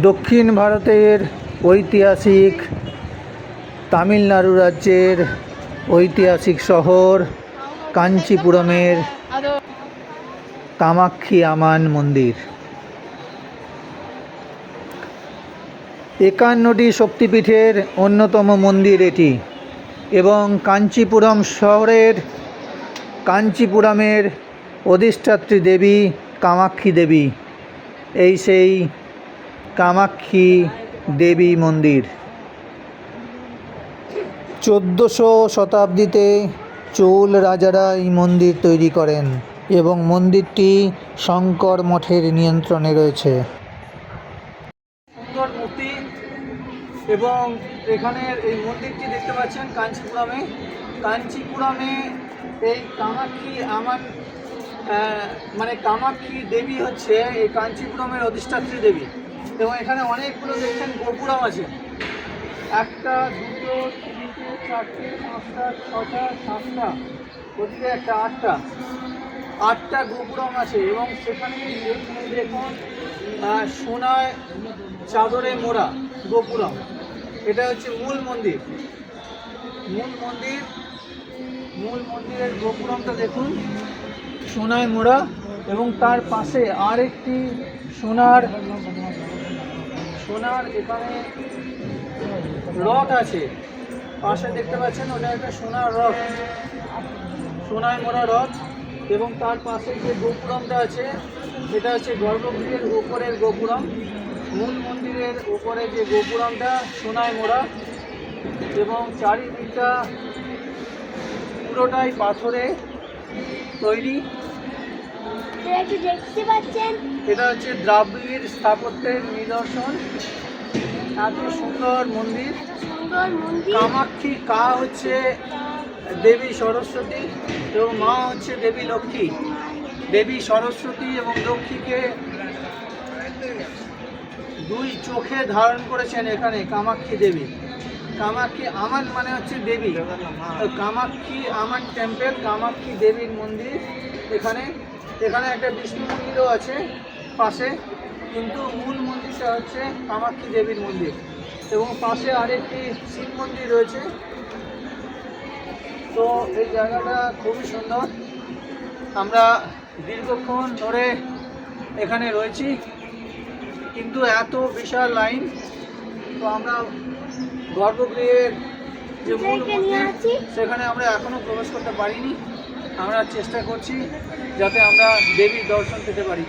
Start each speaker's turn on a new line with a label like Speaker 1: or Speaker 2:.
Speaker 1: দক্ষিণ ভারতের ঐতিহাসিক তামিলনাড়ু রাজ্যের ঐতিহাসিক শহর কাঞ্চিপুরমের কামাক্ষী আমান মন্দির। একান্নটি শক্তিপীঠের অন্যতম মন্দির এটি এবং কাঞ্চিপুরম শহরের কাঞ্চিপুরমের অধিষ্ঠাত্রী দেবী কামাক্ষী দেবী। এই সেই কামাক্ষী দেবী মন্দির। চোদ্দোশো শতাব্দীতে চোল রাজারা এই মন্দির তৈরি করেন এবং মন্দিরটি শঙ্কর মঠের নিয়ন্ত্রণে রয়েছে। এবং এখানের এই মন্দিরটি দেখতে পাচ্ছেন কাঞ্চিপুরমে। কাঞ্চিপুরমে এই কামাক্ষী আমার মানে কামাক্ষী দেবী হচ্ছে এই কাঞ্চিপুরমের অধিষ্ঠাত্রী দেবী। এবং এখানে অনেকগুলো দেখছেন গোপুরম আছে। একটা, দুটো, তিনটে, চারটে, পাঁচটা, ছটা, সাতটা, ওদিকে একটা আটটা। আটটা গোপুরম আছে এবং সেখানে দেখুন সোনায় চাদরে মোড়া গোপুরম। এটা হচ্ছে মূল মন্দির। মূল মন্দির, মূল মন্দিরের গোপুরমটা দেখুন সোনায় মোড়া এবং তার পাশে আরেকটি সোনার সোনার এখানে রথ আছে। পাশে দেখতে পাচ্ছেন, ওটা একটা সোনার রথ সোনায় মোড়া রথ এবং তার পাশে যে গোপুরমটা আছে, সেটা হচ্ছে গর্ভগৃহের উপরের গোপুরম। মূল মন্দিরের উপরে যে গোপুরমটা, সোনায় মোড়া। এবং চারিদিকটা পুরোটাই পাথরে তৈরি
Speaker 2: আপনারা একটু দেখতে পাচ্ছেন
Speaker 1: এটা হচ্ছে দ্রাবিড় স্থাপত্যের নিদর্শন। এত সুন্দর মন্দির। কামাক্ষী কা হচ্ছে দেবী সরস্বতী এবং মা হচ্ছে দেবী লক্ষ্মী। দেবী সরস্বতী এবং লক্ষ্মীকে দুই চোখে ধারণ করেছেন এখানে কামাক্ষী দেবী। কামাক্ষী আমান মানে হচ্ছে দেবী। কামাক্ষী আমান টেম্পেল কামাক্ষী দেবীর মন্দির এখানে। এখানে একটা বিষ্ণু মন্দিরও আছে পাশে কিন্তু মূল মন্দিরটা হচ্ছে কামাক্ষী দেবীর মন্দির এবং পাশে আরেকটি শিব মন্দির রয়েছে। তো এই জায়গাটা খুবই সুন্দর। আমরা দীর্ঘক্ষণ ধরে এখানে রয়েছি কিন্তু এত বিশাল লাইন তো আমরা গর্ভগৃহের যে মূল মন্দির সেখানে আমরা এখনও প্রবেশ করতে পারিনি। আমরা চেষ্টা করছি যাতে আমরা দেবীর দর্শন পেতে পারি।